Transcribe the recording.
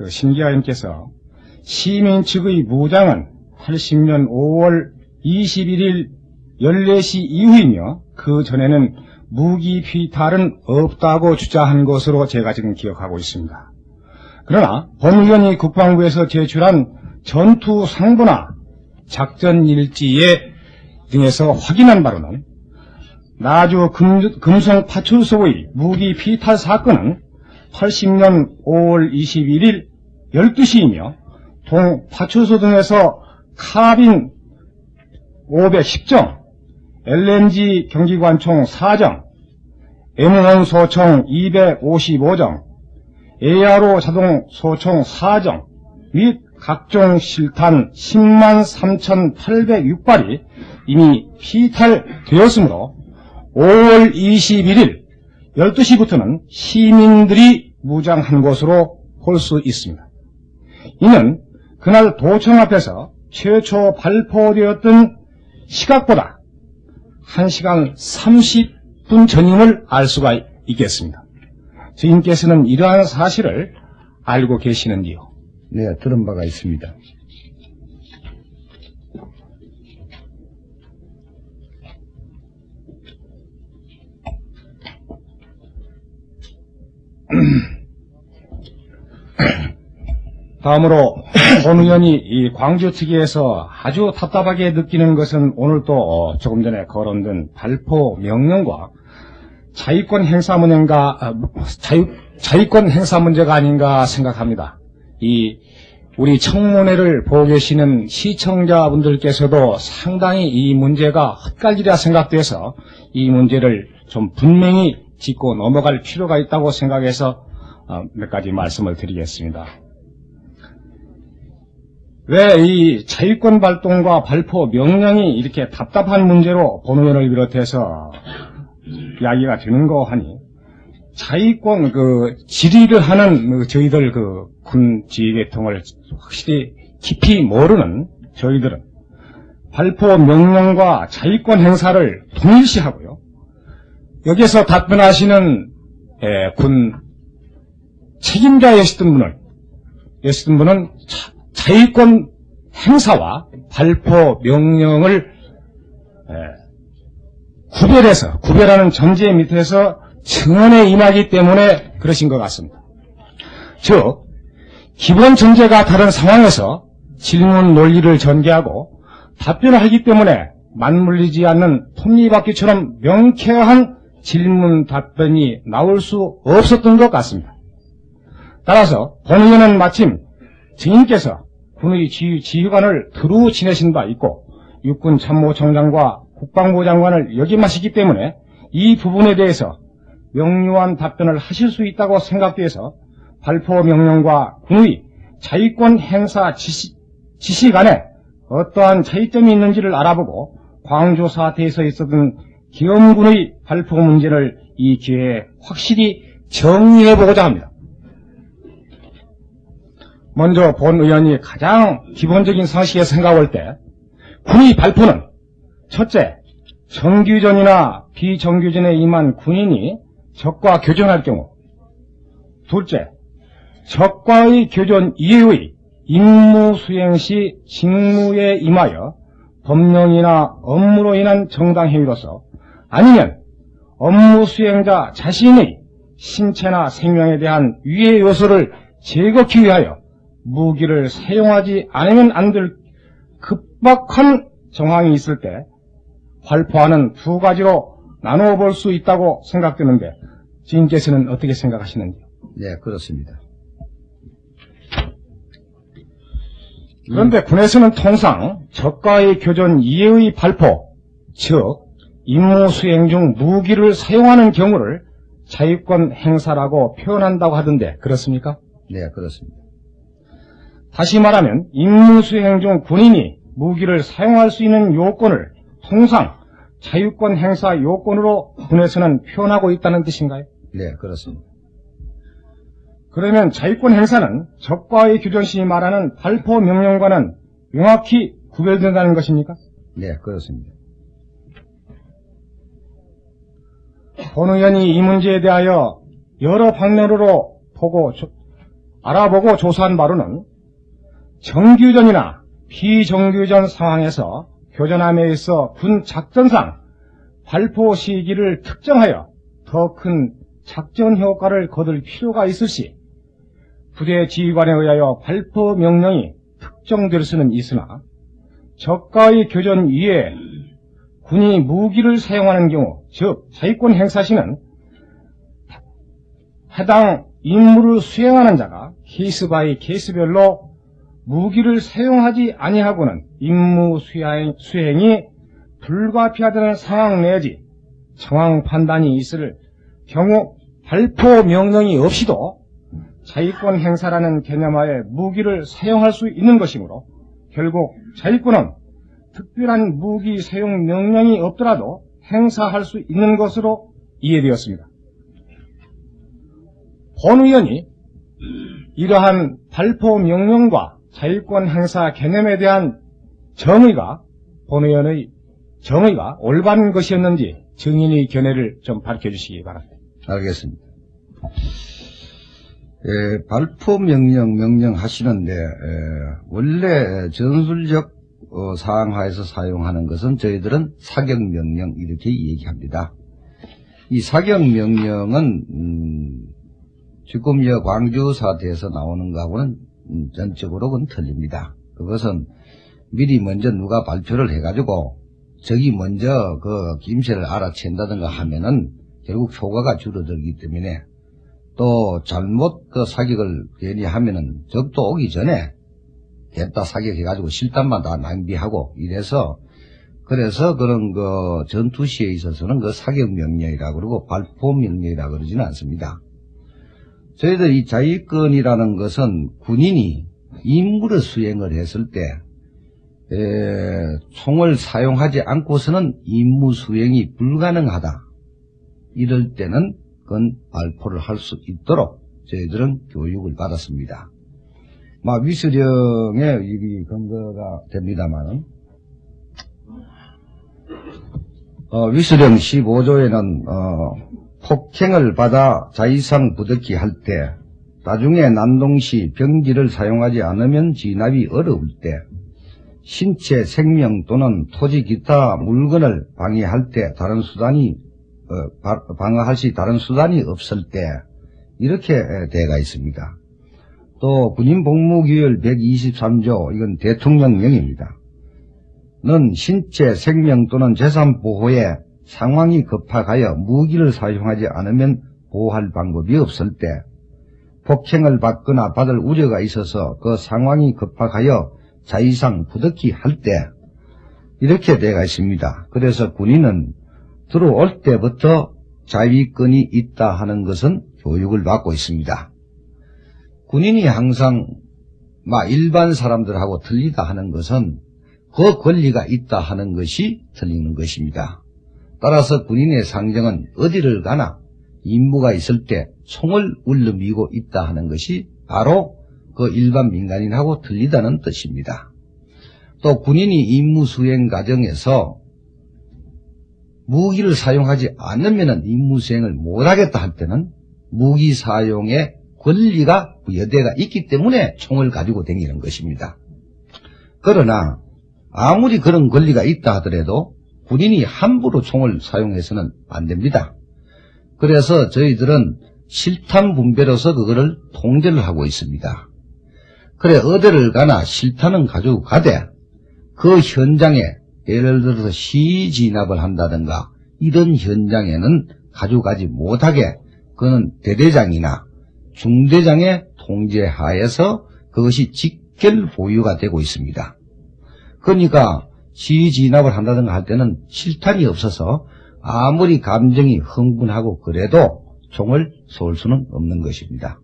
그 심기아님께서 시민 측의 무장은 80년 5월 21일 14시 이후이며 그 전에는 무기 피탈은 없다고 주장한 것으로 제가 지금 기억하고 있습니다. 그러나 본 의원이 국방부에서 제출한 전투 상부나 작전 일지에 등에서 확인한 바로는 나주 금, 성 파출소의 무기 피탈 사건은 80년 5월 21일 12시이며 동 파출소 등에서 카빈 510정, LNG 경기관총 4정, M1 소총 255정, ARO 자동 소총 4정 및 각종 실탄 10만 3,806발이 이미 피탈되었으므로 5월 21일 12시부터는 시민들이 무장한 것으로 볼 수 있습니다. 이는 그날 도청 앞에서 최초 발포되었던 시각보다 1시간 30분 전임을 알 수가 있겠습니다. 주인께서는 이러한 사실을 알고 계시는지요? 네, 들은 바가 있습니다. 다음으로 본 의원이 이 광주 측에서 아주 답답하게 느끼는 것은 오늘 또 어, 조금 전에 거론된 발포 명령과 자유권 행사 문제가 아, 자유, 자유권 행사 문제가 아닌가 생각합니다. 이 우리 청문회를 보고 계시는 시청자분들께서도 상당히 이 문제가 헛갈리라 생각돼서 이 문제를 좀 분명히 짚고 넘어갈 필요가 있다고 생각해서 어, 몇 가지 말씀을 드리겠습니다. 왜 이 자유권 발동과 발포 명령이 이렇게 답답한 문제로 본의원을 비롯해서 이야기가 되는 거 하니 자위권 그 질의를 하는 그 저희들 그 군 지휘계통을 확실히 깊이 모르는 저희들은 발포 명령과 자위권 행사를 동일시하고요. 여기서 답변하시는 예, 군 책임자였던 분을 였던 분은 자, 유권 행사와 발포 명령을 예, 구별해서 구별하는 전제 밑에서 증언에 임하기 때문에 그러신 것 같습니다. 즉 기본 전제가 다른 상황에서 질문 논리를 전개하고 답변을 하기 때문에 맞물리지 않는 톱니바퀴처럼 명쾌한 질문 답변이 나올 수 없었던 것 같습니다. 따라서 본의원은 마침 증인께서 군의 지휘, 지휘관을 두루 지내신 바 있고 육군 참모총장과 국방부 장관을 역임하시기 때문에 이 부분에 대해서 명료한 답변을 하실 수 있다고 생각돼서 발포 명령과 군의 자위권 행사 지시, 지시 간에 어떠한 차이점이 있는지를 알아보고 광주 사태에서 있었던 기업군의 발포 문제를 이 기회에 확실히 정리해보고자 합니다. 먼저 본 의원이 가장 기본적인 상식에 생각할 때 군의 발포는 첫째, 정규전이나 비정규전에 임한 군인이 적과 교전할 경우 둘째, 적과의 교전 이외의 임무 수행 시 직무에 임하여 법령이나 업무로 인한 정당행위로서 아니면 업무 수행자 자신의 신체나 생명에 대한 위해 요소를 제거하기 위하여 무기를 사용하지 않으면 안 될 급박한 정황이 있을 때 발포하는 두 가지로 나누어 볼 수 있다고 생각되는데 지인께서는 어떻게 생각하시는지요? 네, 그렇습니다. 그런데 군에서는 통상 적과의 교전 이해의 발포, 즉 임무 수행 중 무기를 사용하는 경우를 자유권 행사라고 표현한다고 하던데 그렇습니까? 네, 그렇습니다. 다시 말하면 임무 수행 중 군인이 무기를 사용할 수 있는 요건을 통상 자유권 행사 요건으로 군에서는 표현하고 있다는 뜻인가요? 네, 그렇습니다. 그러면 자유권 행사는 적과의 규전신이 말하는 발포 명령과는 명확히 구별된다는 것입니까? 네, 그렇습니다. 본 의원이 이 문제에 대하여 여러 방면으로 보고 알아보고 조사한 바로는 정규전이나 비정규전 상황에서 교전함에 있어 군 작전상 발포 시기를 특정하여 더 큰 작전 효과를 거둘 필요가 있을 시 부대 지휘관에 의하여 발포 명령이 특정될 수는 있으나 적가의 교전 이외에 군이 무기를 사용하는 경우, 즉 자위권 행사 시는 해당 임무를 수행하는 자가 케이스 바이 케이스별로 무기를 사용하지 아니하고는 임무 수행, 수행이 불가피하다는 상황 내지 정황 판단이 있을 경우 발포 명령이 없이도 자위권 행사라는 개념하에 무기를 사용할 수 있는 것이므로 결국 자위권은 특별한 무기 사용 명령이 없더라도 행사할 수 있는 것으로 이해되었습니다. 본 의원이 이러한 발포 명령과 자율권 행사 개념에 대한 정의가 본 의원의 정의가 올바른 것이었는지 증인의 견해를 좀 밝혀주시기 바랍니다. 알겠습니다. 예, 발포 명령, 명령하시는데, 예, 원래 전술적 어, 사항하에서 사용하는 것은 저희들은 사격 명령 이렇게 얘기합니다. 이 사격 명령은 음, 지금 여 광주 사태에서 나오는 거하고는 음, 전적으로는 틀립니다. 그것은 미리 먼저 누가 발표를 해가지고 적이 먼저 그 김새를 알아챈다든가 하면은 결국 효과가 줄어들기 때문에 또 잘못 그 사격을 괜히 하면은 적도 오기 전에 됐다 사격해가지고 실탄만 다 낭비하고 이래서 그래서 그런 그 전투 시에 있어서는 그 사격 명령이라 그러고 발포 명령이라 그러지는 않습니다. 저희들 이 자위권이라는 것은 군인이 임무를 수행을 했을 때 에, 총을 사용하지 않고서는 임무 수행이 불가능하다. 이럴 때는 그건 발포를 할 수 있도록 저희들은 교육을 받았습니다. 막 위수령의 이 근거가 됩니다만은 어, 위수령 15조에는 어, 폭행을 받아 자의상 부득이 할때 나중에 난동시 병기를 사용하지 않으면 진압이 어려울 때 신체 생명 또는 토지 기타 물건을 방해할 때 다른 수단이 어, 방어할 시 다른 수단이 없을 때 이렇게 되가 있습니다. 또 군인 복무규율 123조 이건 대통령령입니다. 는 신체 생명 또는 재산 보호에 상황이 급박하여 무기를 사용하지 않으면 보호할 방법이 없을 때 폭행을 받거나 받을 우려가 있어서 그 상황이 급박하여 자의상 부득이 할 때 이렇게 되어 있습니다. 그래서 군인은 들어올 때부터 자위권이 있다 하는 것은 교육을 받고 있습니다. 군인이 항상 막 일반 사람들하고 틀리다 하는 것은 그 권리가 있다 하는 것이 틀리는 것입니다. 따라서 군인의 상정은 어디를 가나 임무가 있을 때 총을 울름이고 있다 하는 것이 바로 그 일반 민간인하고 틀리다는 뜻입니다. 또 군인이 임무 수행 과정에서 무기를 사용하지 않으면 임무 수행을 못하겠다 할 때는 무기 사용에 권리가 여대가 있기 때문에 총을 가지고 다니는 것입니다. 그러나 아무리 그런 권리가 있다 하더라도 군인이 함부로 총을 사용해서는 안 됩니다. 그래서 저희들은 실탄 분배로서 그거를 통제를 하고 있습니다. 그래 어디를 가나 실탄은 가지고 가되 그 현장에 예를 들어서 시 진압을 한다든가 이런 현장에는 가져가지 못하게 그는 대대장이나 중대장의 통제하에서 그것이 직결 보유가 되고 있습니다. 그러니까 시진압을 한다든가 할 때는 실탄이 없어서 아무리 감정이 흥분하고 그래도 총을 쏠 수는 없는 것입니다.